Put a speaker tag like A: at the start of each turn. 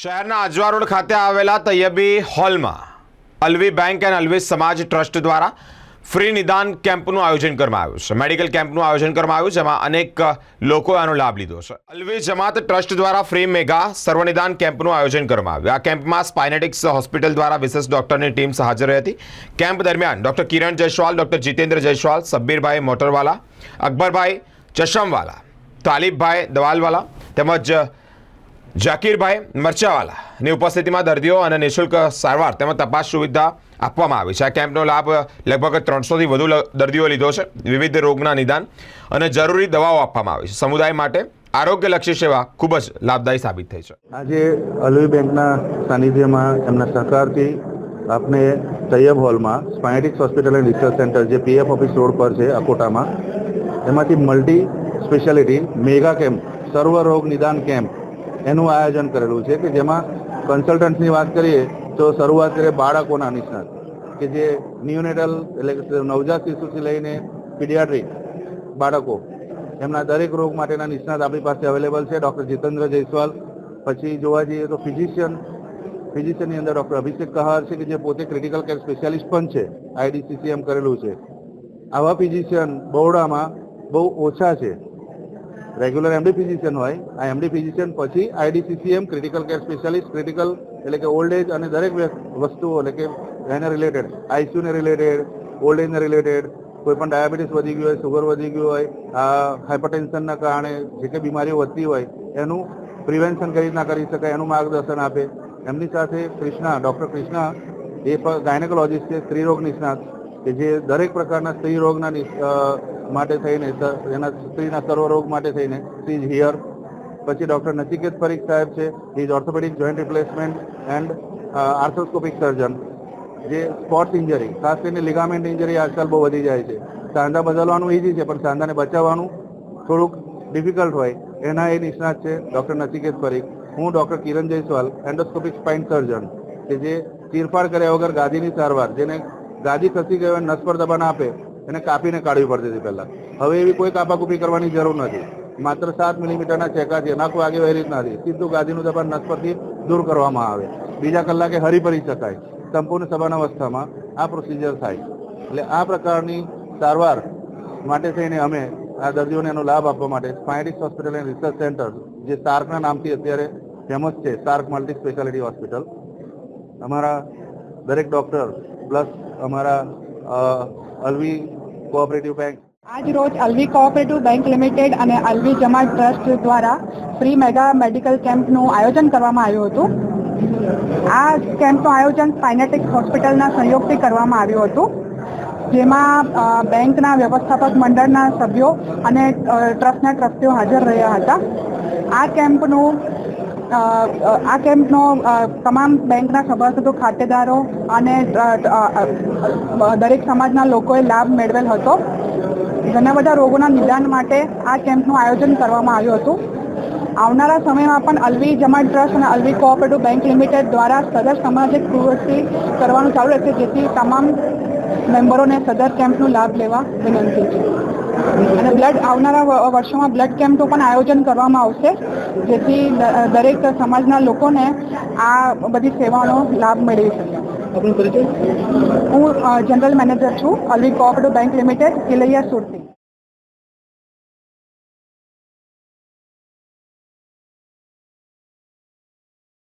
A: શહેરના અજવા રોડ ખાતે આવેલા તૈયબી હોલમાં Alvi bank and Alvi Samaj trust દ્વારા ફ્રી નિદાન કેમ્પનું આયોજન કરવામાં આવ્યું છે. મેડિકલ કેમ્પનું આયોજન કરવામાં આવ્યું જેમાં અનેક લોકોએ આનો લાભ લીધો છે. અલવી જમાત ટ્રસ્ટ દ્વારા ફ્રી મેગા સર્વનિદાન કેમ્પનું આયોજન કરવામાં આવ્યું. આ કેમ્પમાં સ્પાઇનેટિક્સ હોસ્પિટલ દ્વારા વિશેષ ડોક્ટરની ટીમ હાજર હતી. કેમ્પ દરમિયાન ડોક્ટર કિરણ જયસ્વાલ, ડોક્ટર જીતેન્દ્ર જયસ્વાલ, સબ્બીરભાઈ મોટરવાલા, અકબરભાઈ ચશમવાલા તાલિબભાઈ દવાલવાલા તેમજ જાકીરભાઈ મરચાવાલાની ઉપસ્થિતિમાં દર્દીઓ અને નિઃશુલ્ક સારવાર તેમજ તપાસ સુવિધા આપવામાં આવી છે. આ કેમ્પનો લાભ લગભગ ત્રણસોથી વધુ દર્દીઓએ લીધો છે. વિવિધ રોગના નિદાન અને જરૂરી દવાઓ આપવામાં આવી છે. સમુદાય માટે આરોગ્યલક્ષી સેવા ખૂબ જ લાભદાયી સાબિત થઈ છે.
B: આજે અલવી બેંકના સાનિધ્યમાં એમના સહકારથી આપને તૈયબ હોલમાં સ્પાયટિક્સ હોસ્પિટલ એન્ડ રિસર્ચ સેન્ટર જે પીએફ ઓફિસ રોડ પર છે, અકોટામાં, એમાંથી મલ્ટી સ્પેશિયાલિટી મેગા કેમ્પ, સર્વ રોગ નિદાન કેમ્પ એનું આયોજન કરેલું છે કે જેમાં કન્સલ્ટન્ટની વાત કરીએ તો શરૂઆત કરીએ બાળકોના નિષ્ણાત, કે જે ન્યુનેટલ એટલે કે નવજાત શિશુથી લઈને પીડિયાટ્રિક બાળકો, એમના દરેક રોગ માટેના નિષ્ણાત આપણી પાસે અવેલેબલ છે. ડૉક્ટર જીતેન્દ્ર જયસ્વાલ, પછી જોવા જઈએ તો ફિઝિશિયન ફિઝિશિયનની અંદર ડૉક્ટર અભિષેક કહાર છે કે જે પોતે ક્રિટિકલ કેર સ્પેશિયાલિસ્ટ પણ છે. આઈડીસીસીએમ કરેલું છે. આવા ફિઝિશિયન બહોળામાં બહુ ઓછા છે. રેગ્યુલર એમડી ફિઝિશિયન હોય, આ એમડી ફિઝિશિયન પછી IDCCM critical care specialist critical એટલે કે ઓલ્ડ એજ અને દરેક વસ્તુઓ એટલે કે એને રિલેટેડ આઈસીયુને રિલેટેડ ઓલ્ડ એજને રિલેટેડ કોઈ પણ ડાયાબિટીસ વધી ગયું હોય સુગર વધી ગયું હોય, આ હાઇપરટેન્શનના કારણે જે કંઈ બીમારીઓ વધતી હોય, એનું પ્રિવેન્શન કરી રીતના કરી શકાય, એનું માર્ગદર્શન આપે. એમની સાથે કૃષ્ણા ડૉક્ટર કૃષ્ણા, એ ગાયનેકોલોજીસ્ટ છે સ્ત્રીરોગ નિષ્ણાત કે જે દરેક પ્રકારના સ્ત્રી રોગના માટે થઈને એના સ્ત્રીના સર્વરોગ માટે થઈને સી હિયર પછી ડૉક્ટર નચિકેત પરીખ સાહેબ છે is orthopaedic joint replacement and arthroscopic surgeon જે સ્પોર્ટ્સ ઇન્જરી ખાસ કરીને લિગામેન્ટ ઇન્જરી આજકાલ બહુ વધી જાય છે. સાંધા બદલવાનું ઇઝી છે, પણ સાંધાને બચાવવાનું થોડુંક ડિફિકલ્ટ હોય, એના એ નિષ્ણાત છે ડૉક્ટર નચિકેત પરીખ. હું doctor Kiran Jaiswal endoscopic spine surgeon કે જે ચીરફાડ કર્યા વગર ગાદીની સારવાર, જેને ગાદી ખસી ગયો નસ પર દબાણ આપે, એને કાપીને કાઢવી પડતી હતી પહેલા. હવે એવી કોઈ કાપાકૂપી કરવાની જરૂર નથી. માત્ર સાત મિલીમીટરના ચેકાથી નાખું આગળ રીત નથી સીધું ગાદીનું દબાણ નસ પરથી દૂર કરવામાં આવે. બીજા કલાકે હરીફરી શકાય. સંપૂર્ણ સભાન અવસ્થામાં આ પ્રોસિજર થાય. એટલે આ પ્રકારની સારવાર માટે થઈને અમે આ દર્દીઓને એનો લાભ આપવા માટે સ્પાયટિક્સ હોસ્પિટલ એન્ડ રિસર્ચ સેન્ટર જે સાર્કના નામથી અત્યારે ફેમસ છે સાર્ક મલ્ટી સ્પેશિયાલિટી હોસ્પિટલ અમારા દરેક ડોક્ટર પ્લસ અમારા અલવી કોઓપરેટિવ બેંક
C: આજ રોજ અલવી કોઓપરેટિવ બેંક લિમિટેડ અને અલવી જમા ટ્રસ્ટ દ્વારા ફ્રી મેગા મેડિકલ કેમ્પનું આયોજન કરવામાં આવ્યું હતું. આ કેમ્પનું આયોજન સ્પાઇનેટિક્સ હોસ્પિટલના સહયોગથી કરવામાં આવ્યું હતું. જેમાં બેંકના વ્યવસ્થાપક મંડળના સભ્યો અને ટ્રસ્ટના ટ્રસ્ટીઓ હાજર રહ્યા હતા. આ કેમ્પનું આ કેમ્પનો તમામ બેંકના સભાસદો, ખાતેદારો અને દરેક સમાજના લોકોએ લાભ મેળવેલ હતો. ઘણા બધા રોગોના નિદાન માટે આ કેમ્પનું આયોજન કરવામાં આવ્યું હતું. આવનારા સમયમાં પણ અલવી જમા ટ્રસ્ટ અને અલવી કોઓપરેટિવ બેંક લિમિટેડ દ્વારા સદર સામાજિક પ્રવૃત્તિ કરવાનું ચાલુ રહેશે, જેથી તમામ મેમ્બરોને સદર કેમ્પનો લાભ લેવા વિનંતી છે. અને બ્લડ આવનારા વર્ષોમાં બ્લડ કેમ્પનું પણ આયોજન કરવામાં આવશે. જેથી દરેક સમાજના લોકોને આ બધી સેવાનો લાભ મેળવી શકે. હું જનરલ મેનેજર છું અલવી કોઓપરેટિવ બેંક લિમિટેડ કિલૈયા સુરતી.